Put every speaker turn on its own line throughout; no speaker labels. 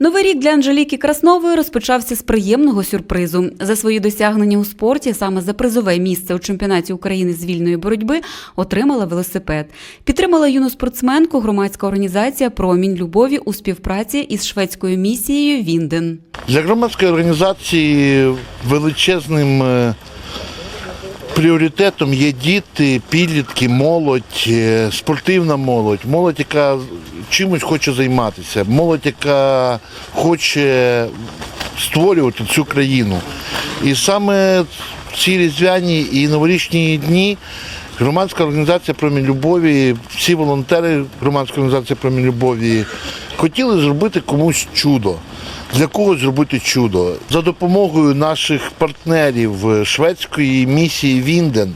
Новий рік для Анжеліки Краснової розпочався з приємного сюрпризу. За свої досягнення у спорті, саме за призове місце у чемпіонаті України з вільної боротьби, отримала велосипед. Підтримала юну спортсменку громадська організація Промінь любові у співпраці із шведською місією Вінден.
Для громадської організації величезним е, пріоритетом є діти, підлітки, молодь, е, спортивна молодь, молодь, яка чимось хоче займатися, молодь, яка хоче створювати цю країну. І саме ці різдвяні і новорічні дні громадська організація Промінь любові, всі волонтери громадської організації Промінь любові хотіли зробити комусь чудо. Для когось зробити чудо за допомогою наших партнерів е, шведської місії Вінден.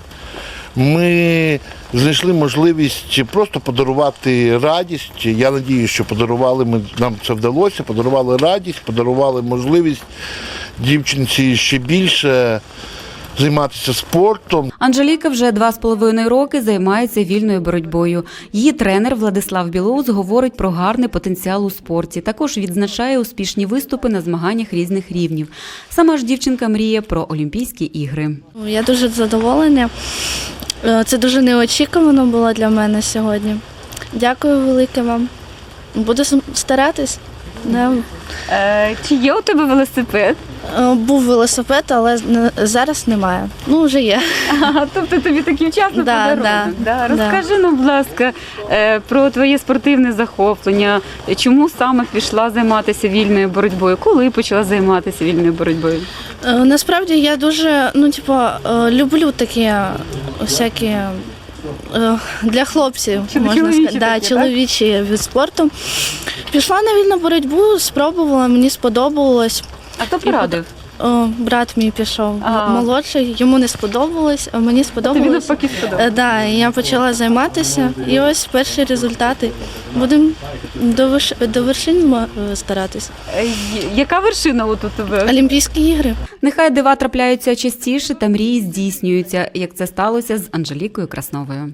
Ми знайшли можливість просто подарувати радість. Я надію, що подарували ми нам це вдалося. Подарували радість, подарували можливість дівчинці ще більше займатися спортом.
Анжеліка вже два з половиною роки займається вільною боротьбою. Її тренер Владислав Білоус говорить про гарний потенціал у спорті. Також відзначає успішні виступи на змаганнях різних рівнів. Сама ж дівчинка мріє про Олімпійські ігри.
Я дуже задоволена. Е, Це дуже неочікувано було для мене сьогодні. Дякую велике вам. Буду старатись. Да.
Е, Чи є у тебе велосипед?
Е, Був велосипед, але не- зараз немає. Ну, вже є.
Ага, тобто тобі такий вчасно
Да,
подарунок.
да,
Да. Розкажи нам, будь ласка, е, про твоє спортивне захоплення. Чому саме пішла займатися вільною боротьбою? Коли почала займатися вільною боротьбою?
Е, Насправді я дуже ну, типу, е, люблю такі всякі. Е, Для хлопців можна сказати, да, чоловічі від спорту. Пішла на вільну боротьбу, спробувала, мені сподобалось.
А хто порадив?
О, брат мій пішов
А.
молодший, йому не сподобалось, а мені
Тобі
сподобалось.
навпаки
Е,
сподобалось?
Да, і я почала займатися, і ось перші результати. Будемо до, верш... до вершин е, старатись.
Е, Яка вершина от у тебе?
Олімпійські ігри.
Нехай дива трапляються частіше та мрії здійснюються, як це сталося з Анжелікою Красновою.